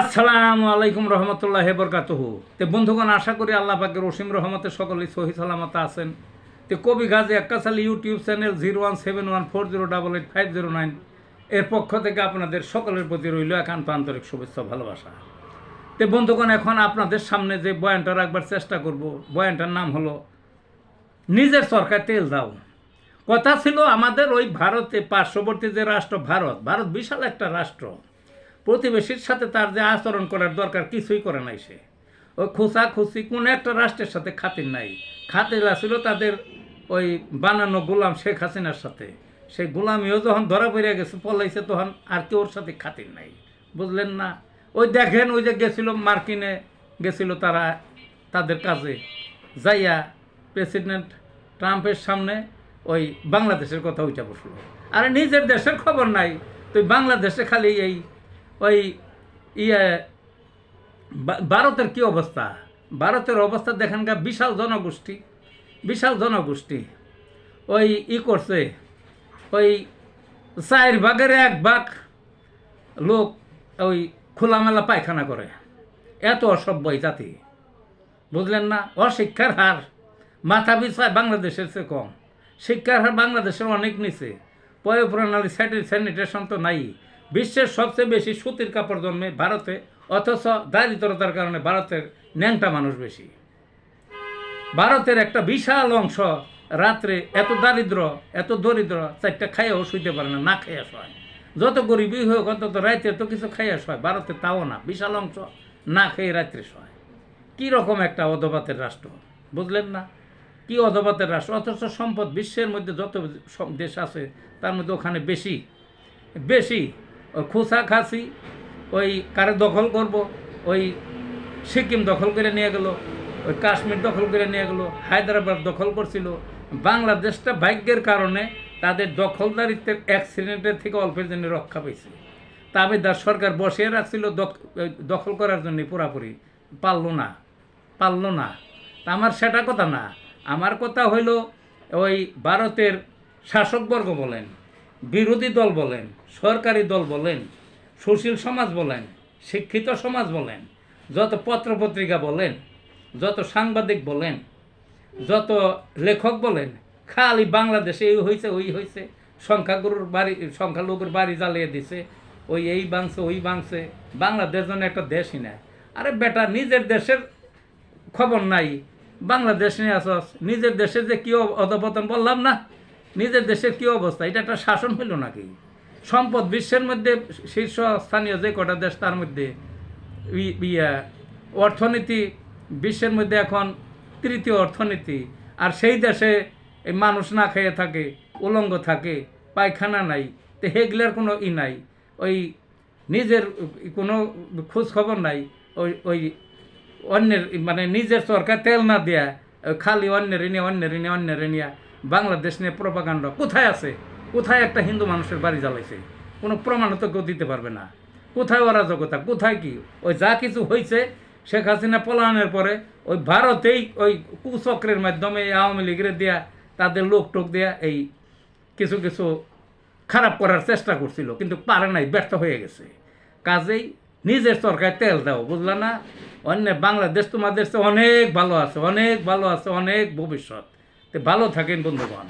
আসসালামু আলাইকুম রহমতুল্লাহ বরকাতহু। তে বন্ধুগণ, আশা করি আল্লাহ পাকের রসিম রহমতে সকলেই সহি সালামত আছেন। তে কবি Gazi Akkasali YouTube channel zero one seven one four zero double eight five zero nine এর পক্ষ থেকে আপনাদের সকলের প্রতি রইল একান্ত আন্তরিক শুভেচ্ছা ভালোবাসা। তে বন্ধুগণ, এখন আপনাদের সামনে যে বয়ানটা রাখবার চেষ্টা করব, বয়ানটার নাম হলো, নিজের সরকার তেল দাও। কথা ছিল আমাদের ওই ভারতে পার্শ্ববর্তী যে রাষ্ট্র, ভারত ভারত বিশাল একটা রাষ্ট্র। প্রতিবেশীর সাথে তার যে আচরণ করার দরকার কিছুই করে নাই সে। ওই খুসা খুসি কোনো একটা রাষ্ট্রের সাথে খাতির নাই। খাতির ছিল তাদের ওই বানানো গোলাম শেখ হাসিনার সাথে। সেই গোলামিও যখন ধরা পড়ে গেছে, পলাইছে, তখন আর কেউ ওর সাথে খাতির নাই। বুঝলেন না? ওই দেখেন, ওই যে গেছিল মার্কিনে, গেছিল তারা তাদের কাজে। যাইয়া প্রেসিডেন্ট ট্রাম্পের সামনে ওই বাংলাদেশের কথা ওইটা বসল। আরে নিজের দেশের খবর নাই। তো বাংলাদেশে খালি এই ওই ইয়ে ভারতের কি অবস্থা? ভারতের অবস্থা দেখেন গা বিশাল জনগোষ্ঠী বিশাল জনগোষ্ঠী। ওই ই করছে, ওই চার ভাগের এক ভাগ লোক ওই খোলামেলা পায়খানা করে। এত অসভ্য জাতি। বুঝলেন না? অশিক্ষার হার। মাথা পিছায় বাংলাদেশের চেয়ে কম। শিক্ষার হার বাংলাদেশের অনেক নিচে। পয় প্রণালী স্যানিটেশন তো নাই। বিশ্বের সবচেয়ে বেশি সুতির কাপড় জন্মে ভারতে, অথচ দারিদ্রতার কারণে ভারতের ন্যাংটা মানুষ বেশি। ভারতের একটা বিশাল অংশ রাত্রে এত দারিদ্র, এত দরিদ্র, চারটা খাইয়াও শুইতে পারে না না খাইয়া শোয়। যত গরিবই হোক, অন্তত রাত্রে তো কিছু খাইয়া শোয়, ভারতে তাও না, বিশাল অংশ না খেয়ে রাত্রে শোয়। কী রকম একটা অধপাতের রাষ্ট্র, বুঝলেন না? কি অধপাতের রাষ্ট্র, অথচ সম্পদ বিশ্বের মধ্যে যত দেশ আছে, তার মধ্যে ওখানে বেশি বেশি খুসা খাসি, ওই কারে দখল করব, ওই সিকিম দখল করে নিয়ে গেল, ওই কাশ্মীর দখল করে নিয়ে গেল, হায়দ্রাবাদ দখল করছিল। বাংলাদেশটা ভাগ্যের কারণে তাদের দখলদারিত্বের অ্যাক্সিডেন্টের থেকে অল্পের জন্য রক্ষা পেয়েছে। তাবেদার সরকার বসিয়ে রাখছিল, দখ- দখল করার জন্য পুরাপুরি। পারল না পারল না। আমার সেটা কথা না। আমার কথা হইল, ওই ভারতের শাসকবর্গ বলেন বিরোধী দল বলেন, সরকারি দল বলেন, সুশীল সমাজ বলেন, শিক্ষিত সমাজ বলেন, যত পত্রপত্রিকা বলেন, যত সাংবাদিক বলেন, যত লেখক বলেন, খালি বাংলাদেশে এই হয়েছে ওই হয়েছে সংখ্যাগুরুর বাড়ি, সংখ্যালঘুর বাড়ি জ্বালিয়ে দিছে, ওই এই বাংছে, ওই বাংছে, বাংলাদেশ যেন একটা দেশই না। আরে বেটা, নিজের দেশের খবর নাই, বাংলাদেশ নিয়ে আসস, নিজের দেশের যে কী অধপতন বললাম না? নিজের দেশের কী অবস্থা? এটা একটা শাসন হইল নাকি? সম্পদ বিশ্বের মধ্যে শীর্ষ স্থানীয় যে কটা দেশ, তার মধ্যে ইয়া অর্থনীতি বিশ্বের মধ্যে এখন তৃতীয় অর্থনীতি। আর সেই দেশে এই মানুষ না খেয়ে থাকে, উলঙ্গ থাকে, পায়খানা নাই, তো হেগলের কোনো ই নাই। ওই নিজের কোনো খোঁজ খবর নাই, ওই ওই অন্যের মানে নিজের সরকার তেল না দেয়া, খালি অন্যের নিয়ে অন্যের নিয়ে অন্যের নিয়ে বাংলাদেশ নিয়ে প্রপাকাণ্ড কোথায় আছে? কোথায় একটা হিন্দু মানুষের বাড়ি জ্বালাইছে? কোনো প্রমাণ তো কেউ দিতে পারবে না। কোথায় অরাজকতা? কোথায় কি? ওই যা কিছু হয়েছে শেখ হাসিনা পলায়নের পরে ওই ভারতেই ওই কুচক্রের মাধ্যমে আওয়ামী লীগের দেয়া, তাদের লোক টোক দেয়া, এই কিছু কিছু খারাপ করার চেষ্টা করছিল, কিন্তু পারে নাই, ব্যর্থ হয়ে গেছে। কাজেই নিজের সরকার তেল দাও, বুঝলা না? অন্য বাংলাদেশ তোমাদের অনেক ভালো আছে, অনেক ভালো আছে, অনেক ভবিষ্যৎ। ভালো থাকেন বন্ধুগণ।